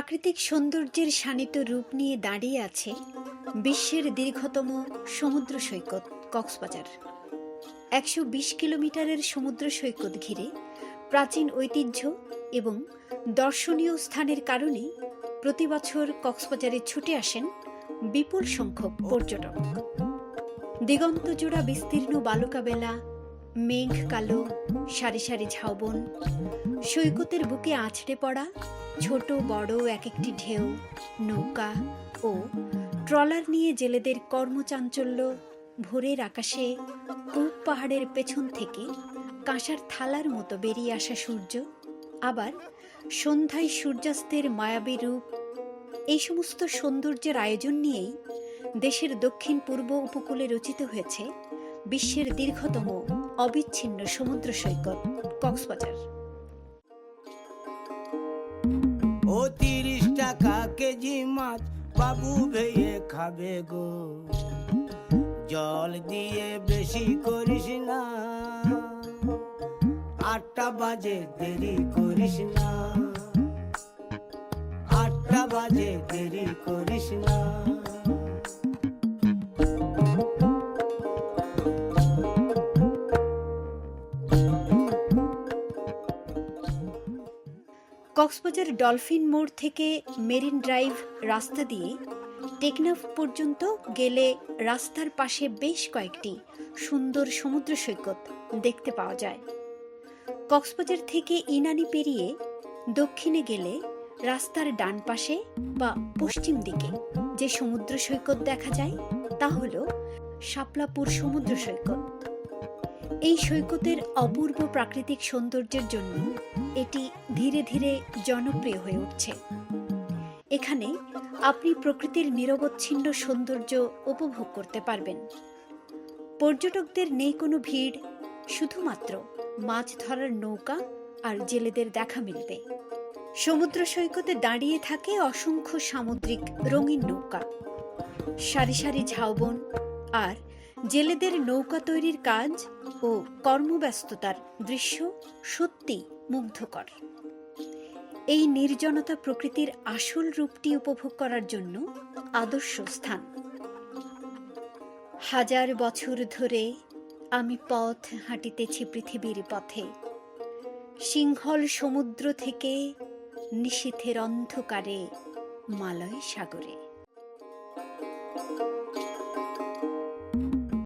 প্রাকৃতিক সৌন্দর্যের শানিত রূপ নিয়ে দাঁড়িয়ে আছে বিশ্বের দীর্ঘতম সমুদ্র সৈকত, কক্সবাজার। একশো বিশ কিলোমিটারের সমুদ্র সৈকত ঘিরে প্রাচীন ঐতিহ্য এবং দর্শনীয় স্থানের কারণে প্রতি বছর কক্সবাজারে ছুটে আসেন বিপুল সংখ্যক পর্যটক। দিগন্তজোড়া বিস্তীর্ণ বালুকাবেলা মেঘ, কালো, সারি সারি ঝাউবন। সৈকতের বুকে আছড়ে পড়া ছোট, বড় এক একটি ঢেউ, নৌকা ও ট্রলার নিয়ে জেলেদের কর্মচাঞ্চল্য ভোরের আকাশে পূব পাহাড়ের পেছন থেকে কাঁসার থালার মতো বেরিয়ে আসা সূর্য। আবার সন্ধ্যায় সূর্যাস্তের মায়াবী রূপ। এই সমস্ত সৌন্দর্যের আয়োজন নিয়েই দেশের দক্ষিণ পূর্ব উপকূলে রচিত হয়েছে বিশ্বের দীর্ঘতম অবিচ্ছিন্ন সমুদ্র সৈকত, কক্সবাজার। ও তিরিশ টাকা কেজি মাছ বাবু ভেয়ে খাবে গো। জল দিয়ে বেশি করিস না। আটটা বাজে, দেরি করিস না। আটটা বাজে, দেরি করিস না। কক্সবাজার ডলফিন মোড় থেকে মেরিন ড্রাইভ রাস্তা দিয়ে টেকনাফ পর্যন্ত গেলে রাস্তার পাশে বেশ কয়েকটি সুন্দর সমুদ্র সৈকত দেখতে পাওয়া যায়। কক্সবাজার থেকে ইনানি পেরিয়ে দক্ষিণে গেলে রাস্তার ডান পাশে বা পশ্চিম দিকে যে সমুদ্র সৈকত দেখা যায়, তা হল শাপলাপুর সমুদ্র সৈকত। এই সৈকতের অপূর্ব প্রাকৃতিক সৌন্দর্যের জন্য এটি ধীরে ধীরে জনপ্রিয় হয়ে উঠছে। এখানে আপনি প্রকৃতির নিরবচ্ছিন্ন সৌন্দর্য উপভোগ করতে পারবেন। পর্যটকদের নেই কোনো ভিড়, শুধুমাত্র মাছ ধরার নৌকা আর জেলেদের দেখা মিলবে। সমুদ্র সৈকতে দাঁড়িয়ে থাকে অসংখ্য সামুদ্রিক রঙিন নৌকা। সারি সারি ঝাউবন আর জেলেদের নৌকা তৈরির কাজ ও কর্মব্যস্ততার দৃশ্য সত্যি মুগ্ধকর। এই নির্জনতা প্রকৃতির আসল রূপটি উপভোগ করার জন্য আদর্শ স্থান। হাজার বছর ধরে আমি পথ হাঁটিতেছি পৃথিবীর পথে। সিংহল সমুদ্র থেকে নিশীথের অন্ধকারে মালয় সাগরে।